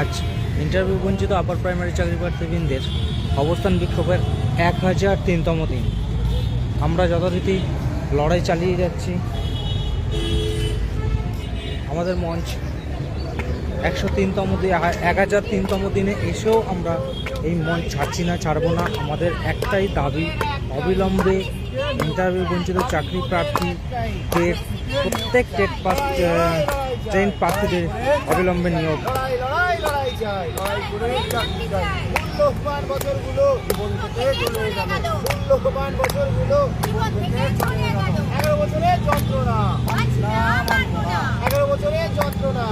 আজ ইন্টারভিউ বঞ্চিত upper primary চাকরি প্রার্থীবৃন্দের অবস্থান বিক্ষোভের এক হাজার তিনতম দিন। আমরা যথারীতি লড়াই চালিয়ে যাচ্ছি। আমাদের মঞ্চ একশো তিনতম এক হাজার তিনতম দিনে এসেও আমরা এই মঞ্চ ছাড়ছি না, ছাড়বো না। আমাদের একটাই দাবি, অবিলম্বে ইন্টারভিউ বঞ্চিত চাকরি প্রার্থীদের প্রত্যেক টেট পাস ট্রেন প্রার্থীদের অবিলম্বে নিয়োগ। লড়াই লড়াই লড়াই চাই লড়াই করে চাকরি চাই। মূল্যবান বছরগুলো জীবন থেকে চলে গেল? মূল্যবান বছরগুলো জীবন থেকে চলে গেল। এগারো বছরের যন্ত্রণা। এগারো বছরের যন্ত্রণা।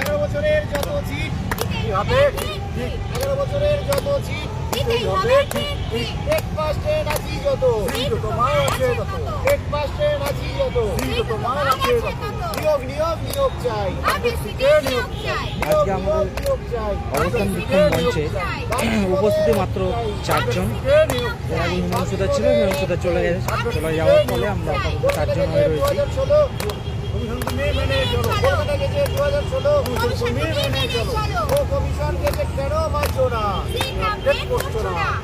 এগারো বছরের যত চিট কি হবে? ঠিক। ঠিক। এগারো বছরের যত চিট দিতেই হবে ঠিক ঠিক এক পাশে নাচি যত যত মার আছে তত এক পাশে নাচি যত যত মার আছে তত নিয়োগ নিয়োগ নিয়োগ চাই নিয়োগ চাই আজকে আমাদের অবস্থান বিক্ষোভ মঞ্চে উপস্থিতি মাত্র চারজন এর আগে হিমাংশুদা ছিল হিমাংশুদা চলে গেছে চলে যাওয়ার ফলে আমরা চারজন হয়ে রয়েছি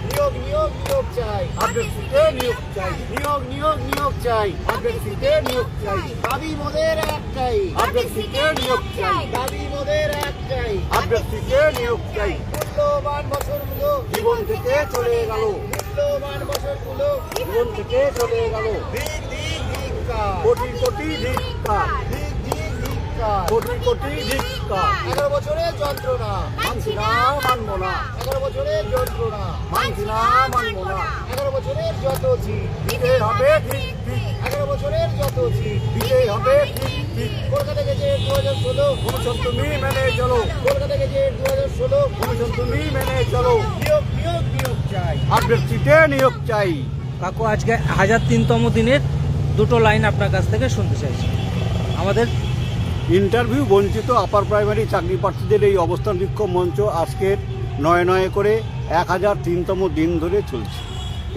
নিয়োগ নিয়োগ নিয়োগ চাই নিয়োগ চাই নিয়োগ নিয়োগ নিয়োগ চাই নিয়োগ চাই দাবি মোদের একটাই নিয়োগ চাই দাবি মোদের একটাই আবৃত্তিতে নিয়োগ চাই মূল্যবান বছরগুলো জীবন থেকে চলে গেল। মূল্যবান বছরগুলো। জীবন থেকে চলে গেল। কোটি কোটি ধিক্কার দিক দিক ধিক্কার কোটি কোটি ধিক্কার এগারো বছরের যন্ত্রণা। মানছি না মানবো না। এগারো বছরের যন্ত্রণা। মানছি না মানবো না। এগারো বছরের যত দিতে হবে ঠিক ঠিক। এগারো বছরের যত দিতে হবে ঠিক ঠিক। কলকাতা গেছে দু হাজার ষোলো। কমিশন তুমি মেনে চলো। কলকাতা গেছে দু হাজার ষোলো তুমি মেনে চলো। নিয়োগ নিয়োগ নিয়োগ চাই। আবৃত্তিতে নিয়োগ চাই। কাকু আজকে হাজার তিনতম দিনের দুটো লাইন আপনার কাছ থেকে শুনতে চাইছি। আমাদের ইন্টারভিউ বঞ্চিত আপার প্রাইমারি চাকরি প্রার্থীদের এই অবস্থান বিক্ষোভ মঞ্চ আজকের নয় নয় করে এক হাজার তিনতম দিন ধরে চলছে।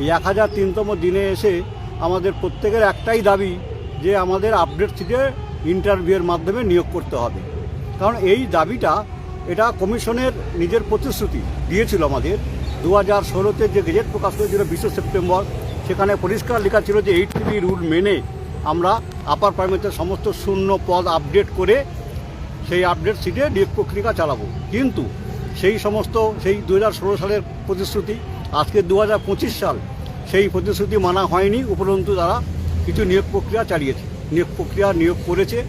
এই এক হাজার তিনতম দিনে এসে আমাদের প্রত্যেকের একটাই দাবি যে আমাদের আপডেট সিটে ইন্টারভিউয়ের মাধ্যমে নিয়োগ করতে হবে। কারণ এই দাবিটা এটা কমিশনের নিজের প্রতিশ্রুতি দিয়েছিল আমাদের। দু হাজার ষোলোতে যে গেজেট প্রকাশ করেছিল বিশে সেপ্টেম্বর সেখানে পরিষ্কার লেখা ছিল যে এইট থ্রি রুল মেনে আমরা আপার প্রাইমারিতে সমস্ত শূন্য পদ আপডেট করে সেই আপডেট সিটে নিয়োগ প্রক্রিয়া চালাবো। কিন্তু সেই সমস্ত সেই দু হাজার ষোলো সালের প্রতিশ্রুতি, আজকে দু হাজার পঁচিশ সাল, সেই প্রতিশ্রুতি মানা হয়নি, উপরন্তু তারা কিছু নিয়োগ প্রক্রিয়া চালিয়েছে। নিয়োগ প্রক্রিয়া নিয়োগ করেছে,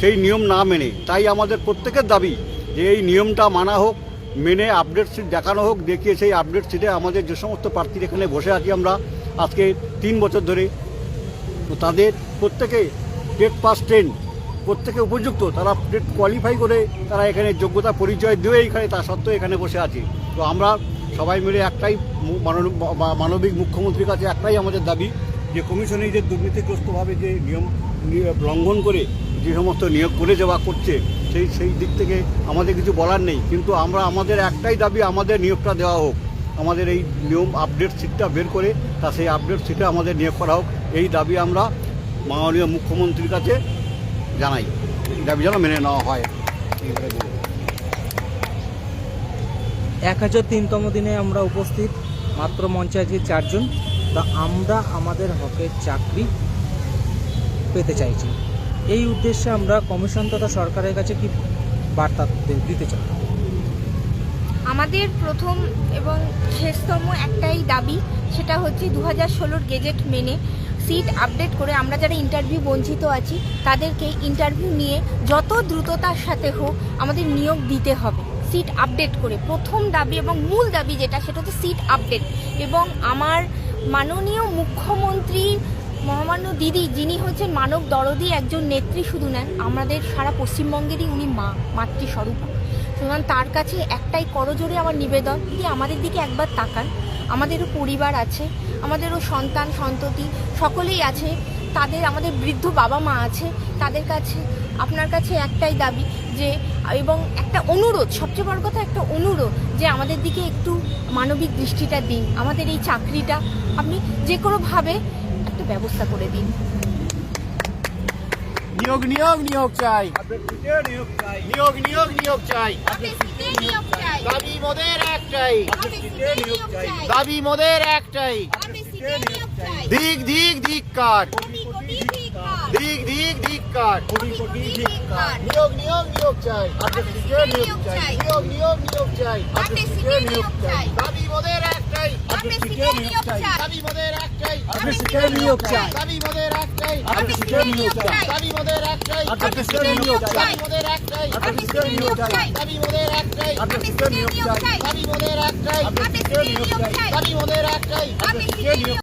সেই নিয়ম না মেনে। তাই আমাদের প্রত্যেকের দাবি যে এই নিয়মটা মানা হোক, মেনে আপডেট সিট দেখানো হোক, দেখিয়ে সেই আপডেট সিটে আমাদের যে সমস্ত প্রার্থীর এখানে বসে আছি আমরা আজকে তিন বছর ধরে তো তাদের প্রত্যেকে টেট পাস টেন প্রত্যেকে উপযুক্ত, তারা টেট কোয়ালিফাই করে তারা এখানে যোগ্যতা পরিচয় দিয়ে এখানে, তা সত্ত্বেও এখানে বসে আছে। তো আমরা সবাই মিলে একটাই মানবিক মুখ্যমন্ত্রীর কাছে একটাই আমাদের দাবি যে কমিশনে যে দুর্নীতিগ্রস্তভাবে যে নিয়ম লঙ্ঘন করে যে সমস্ত নিয়োগ করে যাওয়া করছে, সেই সেই দিক থেকে আমাদের কিছু বলার নেই। কিন্তু আমরা, আমাদের একটাই দাবি, আমাদের নিয়োগটা দেওয়া হোক। আমাদের এই নিয়ম আপডেট সিটটা বের করে তা সেই আপডেট সিটে আমাদের নিয়োগ করা হোক। এই দাবি আমরা মাননীয় মুখ্যমন্ত্রীর কাছে জানাই। এই দাবি যেন মেনে নেওয়া হয়। এক হাজার তিনতম দিনে আমরা উপস্থিত মাত্র মঞ্চে আজকে চারজন। তা আমরা আমাদের হকের চাকরি পেতে চাইছি। এই উদ্দেশ্যে আমরা কমিশন তথা সরকারের কাছে কি বার্তা দিতে চাই? আমাদের প্রথম এবং শেষতম একটাই দাবি, সেটা হচ্ছে দু হাজার ষোলোর গেজেট মেনে সিট আপডেট করে আমরা যারা ইন্টারভিউ বঞ্চিত আছি, তাদেরকে ইন্টারভিউ নিয়ে যত দ্রুততার সাথে হোক আমাদের নিয়োগ দিতে হবে। সিট আপডেট করে। প্রথম দাবি এবং মূল দাবি যেটা, সেটা হচ্ছে সিট আপডেট। এবং আমার মাননীয় মুখ্যমন্ত্রী মহামান্য দিদি, যিনি হচ্ছেন মানব দরদি, একজন নেত্রী শুধু নেন আমাদের সারা পশ্চিমবঙ্গেরই উনি মা, মাতৃস্বরূপা। সুতরাং তার কাছে একটাই করজোরে আমার নিবেদন যে আমাদের দিকে একবার তাকান। আমাদেরও পরিবার আছে, আমাদেরও সন্তান, সন্ততি সকলেই আছে। তাদের, আমাদের বৃদ্ধ বাবা মা আছে। তাদের কাছে, আপনার কাছে একটাই দাবি যে, এবং একটা অনুরোধ, সবচেয়ে বড় কথা একটা অনুরোধ যে আমাদের দিকে একটু মানবিক দৃষ্টিটা দিন। আমাদের এই চাকরিটা আপনি যে কোনোভাবে একটা ব্যবস্থা করে দিন। নিয়োগ নিয়োগ নিয়োগ চাই। নিয়োগ নিয়োগ নিয়োগ চাই। দাবি মোদের একটাই। দাবি মোদের একটাই। দিক দিক দিক কার ধিক ধিক ধিক কাট কোটি কোটি ধিক কাট নিয়োগ নিয়োগ নিয়োগ চাই আটে সিকে নিয়োগ চাই নিয়োগ নিয়োগ নিয়োগ চাই আটে সিকে নিয়োগ চাই দাবি মোদের একটাই আটে সিকে নিয়োগ চাই দাবি মোদের একটাই আটে সিকে নিয়োগ চাই দাবি মোদের একটাই আটে সিকে নিয়োগ চাই দাবি মোদের একটাই আটে সিকে নিয়োগ চাই মোদের একটাই আটে সিকে নিয়োগ চাই দাবি মোদের একটাই আটে সিকে নিয়োগ চাই দাবি মোদের একটাই আটে সিকে নিয়োগ চাই দাবি মোদের একটাই আটে সিকে নিয়োগ